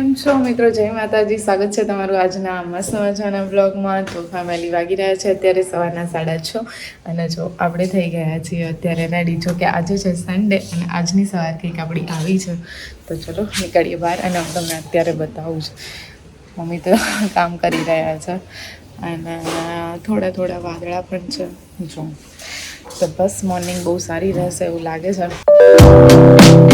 કેમ છો મિત્રો? જય માતાજી. સ્વાગત છે તમારું આજના મસ્ત મજાના બ્લોગમાં. તો ફેમિલી વાગી રહ્યા છે. અત્યારે સવારના સાડા છ અને જો આપણે થઈ ગયા છીએ અત્યારે રેડી જો કે આજે છે સન્ડે અને આજની સવાર કંઈક આપણી આવી છે. તો ચલો નીકળીએ બહાર અને હું તમને અત્યારે બતાવું છું. મમ્મી તો કામ કરી રહ્યા છે અને થોડા થોડા વાદળા પણ છે. જો તો બસ મોર્નિંગ બહુ સારી રહેશે એવું લાગે છે.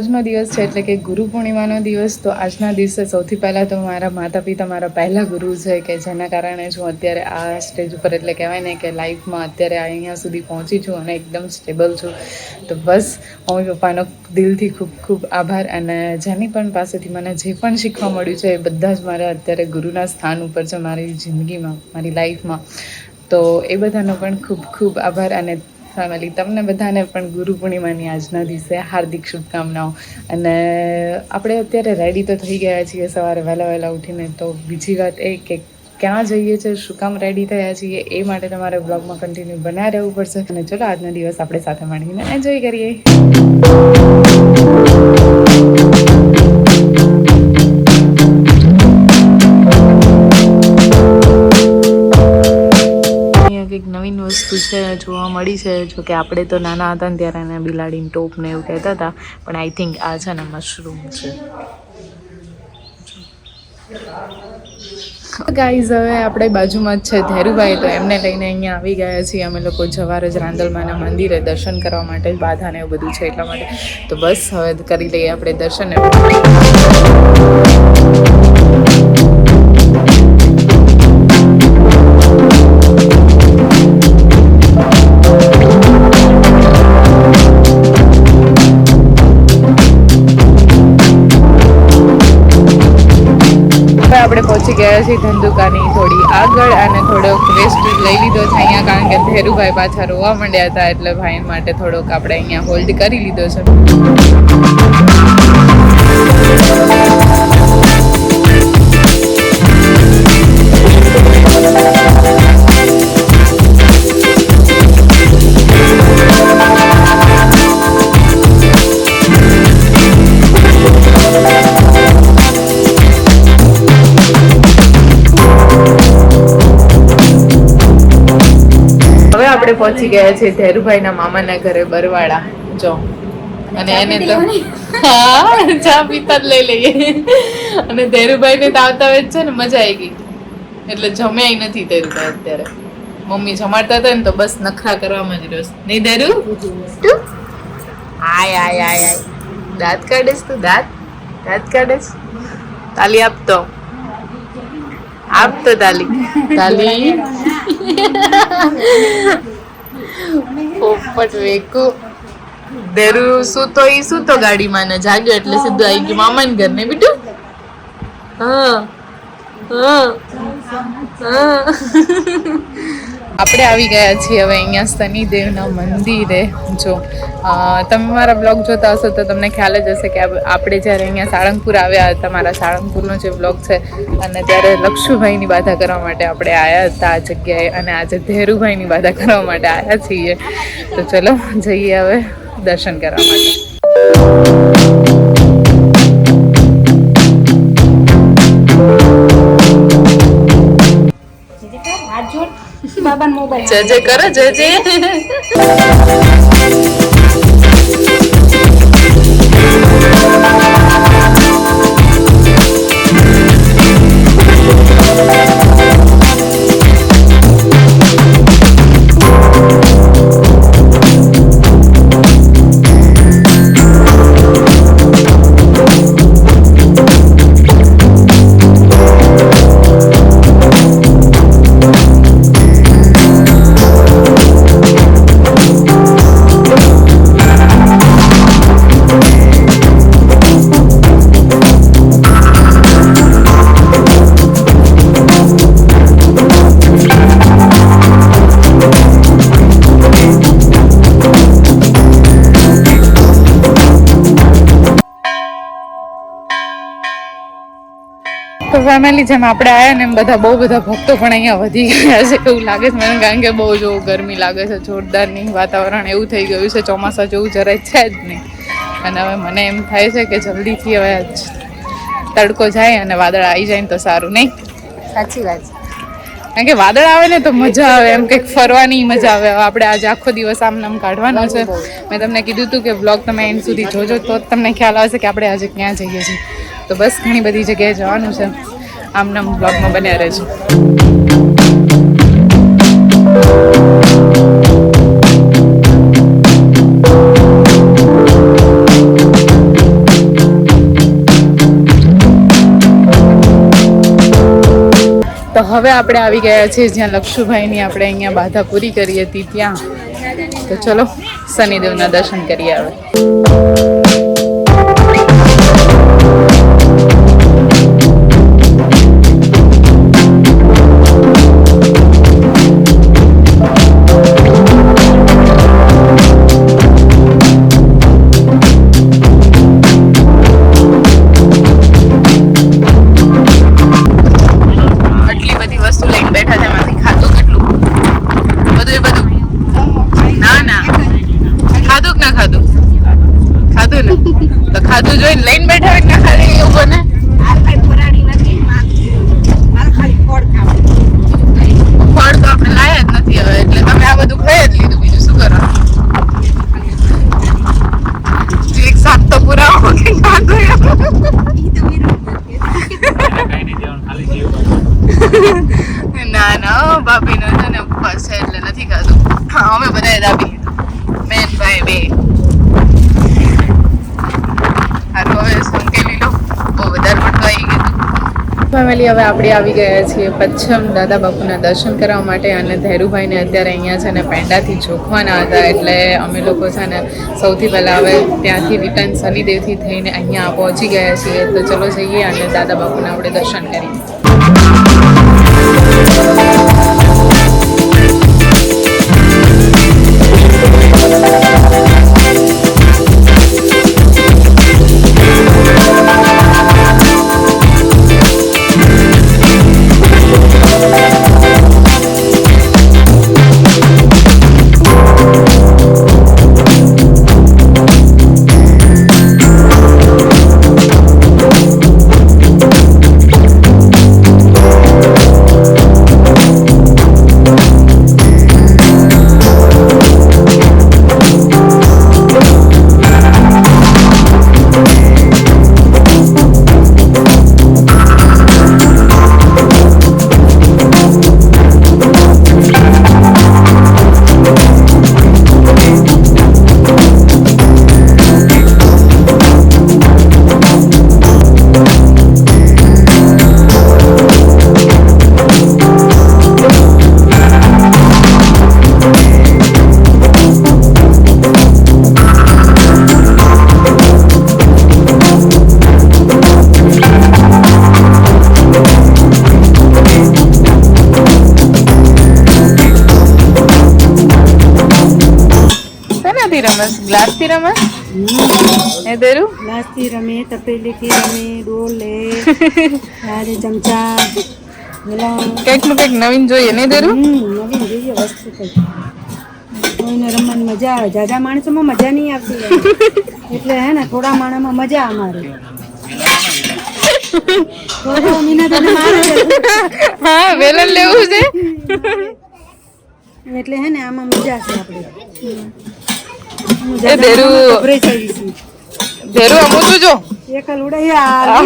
આજનો દિવસ છે એટલે કે ગુરુ પૂર્ણિમાનો દિવસ, તો આજના દિવસે સૌથી પહેલાં તો મારા માતા પિતા મારા પહેલા ગુરુ છે કે જેના કારણે હું અત્યારે આ સ્ટેજ ઉપર એટલે કહેવાય ને કે લાઈફમાં અત્યારે અહીંયા સુધી પહોંચી છું અને એકદમ સ્ટેબલ છું. તો બસ, મમ્મી પપ્પાનો દિલથી ખૂબ ખૂબ આભાર અને જેની પણ પાસેથી મને જે પણ શીખવા મળ્યું છે એ બધા જ મારા અત્યારે ગુરુના સ્થાન ઉપર છે મારી જિંદગીમાં, મારી લાઈફમાં તો એ બધાનો પણ ખૂબ ખૂબ આભાર અને ફેમિલી તમને બધાને પણ ગુરુ પૂર્ણિમાની આજના દિવસે હાર્દિક શુભકામનાઓ. અને આપણે અત્યારે રેડી તો થઈ ગયા છીએ સવારે વહેલા વહેલા ઉઠીને. તો બીજી વાત એ કે ક્યાં જઈએ છીએ, શું કામ રેડી થયા છીએ, એ માટે તમારે બ્લોગમાં કન્ટિન્યુ બનાવી રહેવું પડશે. અને ચલો, આજનો દિવસ આપણે સાથે માંડીને એન્જોય કરીએ. કંઈક નવીન વસ્તુ છે, જોવા મળી છે, જો કે આપણે તો નાના હતા ને ત્યારે એને બિલાડીને ટોપ ને એવું કહેતા હતા, પણ આઈ થિંક આ છે ને મશરૂમ છે. ગાઈઝ હવે આપણે બાજુમાં જ છે ધેરુભાઈ, તો એમને લઈને અહીંયા આવી ગયા છીએ. અમે લોકો જવારજ રાંદલમાના મંદિરે દર્શન કરવા માટે બાધા ને એવું બધું છે એટલા માટે. તો બસ હવે કરી લઈએ આપણે દર્શન પહોંચી ગયા છીએ ધંધુકાની થોડી આગળ અને થોડોક રેસ્ટ લઈ લીધો છે અહીંયા, કારણ કે ધેરુભાઈ પાછા રોવા માંડ્યા હતા એટલે ભાઈ માટે થોડોક આપણે અહીંયા હોલ્ડ કરી લીધો છે. પહોંચી ગયા છે ધેરુભાઈના મામાના ઘરે બરવાડા જો. અને એને તો હા ચા પીતા જ લઈ લઈએ. અને ધેરુભાઈને તો આવતા વેત છે ને મજા આવી ગઈ. એટલે જમ્યાય નથી ધેરુભાઈ અત્યારે. મમ્મી જમાડતા હતા ને તો બસ નખરા કરવામાં જ રસ નહીં ધેરુ? આય આય આય આય. દાંત કાઢીશ તું દાંત? દાંત કાઢીશ? તાલી આપતો. આપતો તાલી. તાલી? પોપટ વેકુ. દેરુ સૂતો, ઈ સૂતો ગાડીમાં ને જાગ્યો એટલે સીધું આવી ગયું મામાને ઘર ને બીટું? હા હા હા. આપણે આવી ગયા છીએ હવે અહીંયા શનિદેવના મંદિરે. જો તમે મારા બ્લોગ જોતા હશો તો તમને ખ્યાલ જ હશે કે આપણે જ્યારે અહીંયા સાળંગપુર આવ્યા હતા, મારા સાળંગપુરનો જે બ્લોગ છે, અને ત્યારે લક્ષુભાઈની બાધા કરવા માટે આપણે આવ્યા હતા આ જગ્યાએ, અને આજે ધેરુભાઈની બાધા કરવા માટે આવ્યા છીએ. તો ચલો, જઈએ હવે દર્શન કરવા માટે. બાબાનો મોબાઈલ. જય કરો જય ફેમિલી જેમ આપણે આવ્યા ને એમ બધા બહુ બધા ભક્તો પણ અહીંયા વધી ગયા છે. એવું લાગે છે મને કારણ કે બહુ જો ગરમી લાગે છે જોરદારની વાતાવરણ એવું થઈ ગયું છે ચોમાસા જેવું જરાય છે જ નહીં. અને હવે મને એમ થાય છે કે જલ્દીથી હવે તડકો જાય અને વાદળ આવી જાય ને તો સારું નહીં? સાચી વાત છે. કારણ કે વાદળ આવે ને તો મજા આવે એમ કંઈક ફરવાની મજા આવે. આપણે આજે આખો દિવસ આમ નામ કાઢવાનો છે. મેં તમને કીધું હતું કે બ્લોગ તમે એન્ડ સુધી જોજો તો જ તમને ખ્યાલ આવશે કે આપણે આજે ક્યાં જઈએ છીએ. તો બસ ઘણી બધી જગ્યાએ જવાનું છે. આમ નામ બ્લોગમાં બન્યા રહેજો. તો હવે આપણે આવી ગયા છીએ જ્યાં લક્ષુભાઈની આપણે અહીંયા બાધા પૂરી કરી હતી ત્યાં. તો ચલો શનિદેવના દર્શન કરીએ હવે. ફેમિલી હવે આપણે આવી ગયા છીએ પચ્છમ દાદા બાપુના દર્શન કરવા માટે અને ધૈરુભાઈને અત્યારે અહીંયા છે ને પેંડાથી જોખવાના હતા એટલે અમે લોકો છે ને સૌથી પહેલાં હવે ત્યાંથી રિટર્ન શનિદેવથી થઈને અહીંયા પહોંચી ગયા છીએ. તો ચલો જઈએ અને દાદા બાપુના આપણે દર્શન કરીએ. શેનાથી રમસ ગ્લાસથી રમસ એ દેરું? ગ્લાસથી રમે તપેલી થી રમે ડોલે હારે ચમચા કંઈકનું કંઈક નવીન જોઈએ નહીં દેરું? નવીન જોઈએ વસ્તુ કંઈક. કોઈને રમવાની મજા આવે. જાજા માણસોમાં મજા નહીં આવતી એટલે હે ને થોડા માણસમાં મજા અમારે. હા વેલણ લેવું છે. એટલે હે ને આમાં મજા છે આપણે. હું એ દેરું. દેરું જો. એકલ ઉડાઈ આ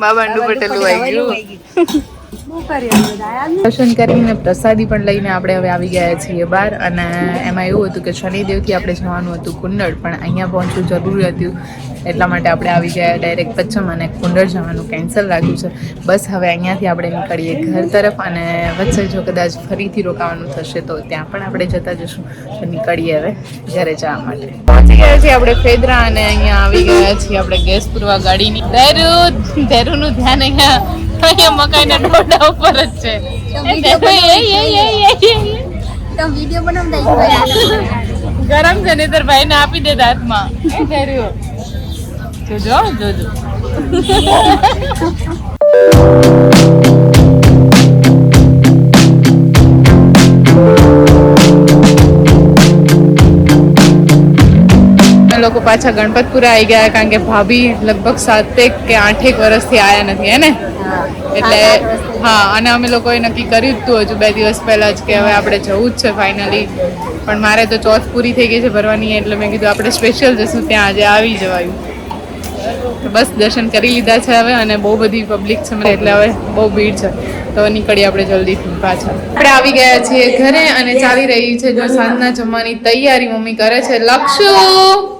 બાબા પટેલું આવી ગયું. દર્શન કરીને પ્રસાદી પણ લઈને આપણે હવે આવી ગયા છીએ બહાર અને એમાં એવું હતું કે શનિદેવથી આપણે જવાનું હતું કુંડળ, પણ અહીંયા પહોંચવું જરૂરી હતું. એટલા માટે આપણે આવી ગયા ડાયરેક્ટ પચ્છમ અને કુંડળ જવાનું કેન્સલ રાખ્યું છે. બસ હવે અહીંયાથી આપણે નીકળીએ ઘર તરફ અને વચ્ચે જો કદાચ ફરીથી રોકાવાનું થશે તો ત્યાં પણ આપણે જતા જશું. તો નીકળીએ હવે ઘરે જવા માટે. પહોંચી ગયા છીએ આપણે ફેદરા અને અહીંયા આવી ગયા છીએ આપણે ગેસ પૂરવા ગાડીની. ધેરુ ધેરુનું ધ્યાન અહીંયા અહીંયા મકાઈના ડોડા ઉપર જ છે. ગરમ છે નહીતર ભાઈને આપી દે હાથમાં એ જોજો જોજો. લોકો પાછા ગણપતપુરા આવી ગયા કારણ કે ભાભી લગભગ સાતેક કે આઠેક વર્ષથી આવ્યા નથી હે ને? એટલે હા અને અમે લોકોએ નક્કી કર્યું હતું હજુ બે દિવસ પહેલાં જ કે હવે આપણે જવું જ છે ફાઇનલી પણ મારે તો ચોથ પૂરી થઈ ગઈ છે ભરવાની એટલે મેં કીધું આપણે સ્પેશિયલ જશું ત્યાં આજે આવી જવાયું. બસ દર્શન કરી લીધા છે હવે અને બહુ બધી પબ્લિક છે મને એટલે હવે બહુ ભીડ છે. તો નીકળીએ આપણે જલ્દીથી પાછા. આપણે આવી ગયા છીએ ઘરે અને ચાલી રહી છે જો સાંજના જમવાની તૈયારી મમ્મી કરે છે. લક્ષુ!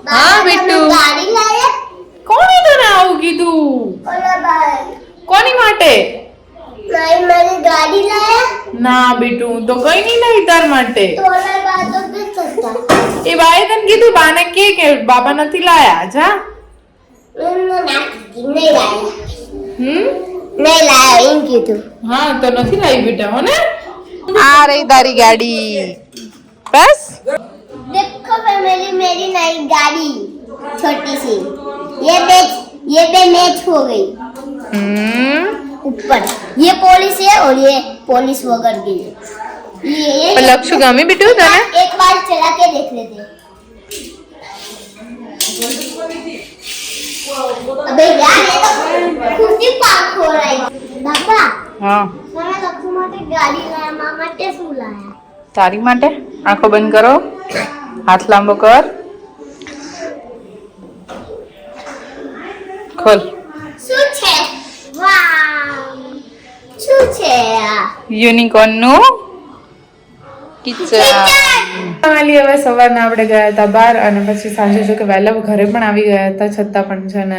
હા બેટુ! કોણે તને આવું કીધું? કોની માટે મારી મારી ગાડી લાયા ના બેટુ હું તો કઈ નહીં લાવી તાર માટે તો ઓલા ભાઈ તો બી થતા એ બાએ તને કીધું બાને કે કે બાબા નથી લાયા જા મેં નાખી નહીં લાયા હમ નહીં લાયા એમ કીધું હા તો નથી લાવી બેટા હો ને આ રહી તારી ગાડી બસ देखो फैमिली मेरी नई गाड़ी छोटी सी ये मैच ये पे मैच हो गई હમ ऊपर ये पॉलिश है और ये पॉलिश वगैरह की है ये ये પણ લક્ષુ ગમી બેટુ તને एक बार चला के देख लेते अबे यार ये तो खुद ही पार्क हो रहा है बाबा હા તમે લખુ માટે ગાડી લાયા મા માટે શું લાયા તારી માટે આંખો બંધ કરો હાથ લાંબો કર ખોલ શું છે વાવ શું છે? આ યુનિકોર્નનું કિચન હવે સવારના આપણે ગયા હતા બહાર અને પછી સાંજે જો કે વહેલા ઘરે પણ આવી ગયા હતા છતાં પણ છે ને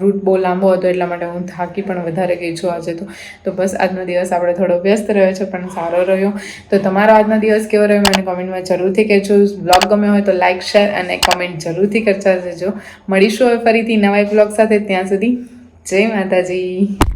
રૂટ બહુ લાંબો હતો એટલા માટે હું થાકી પણ વધારે ગઈ છું આજે તો. તો બસ આજનો દિવસ આપણે થોડો વ્યસ્ત રહ્યો છે પણ સારો રહ્યો. તો તમારો આજનો દિવસ કેવો રહ્યો મને કોમેન્ટમાં જરૂરથી કહેજો. બ્લોગ ગમ્યો હોય તો લાઇક શેર અને કોમેન્ટ જરૂરથી કરતા જજો મળીશું હવે ફરીથી નવા બ્લોગ સાથે ત્યાં સુધી. જય માતાજી.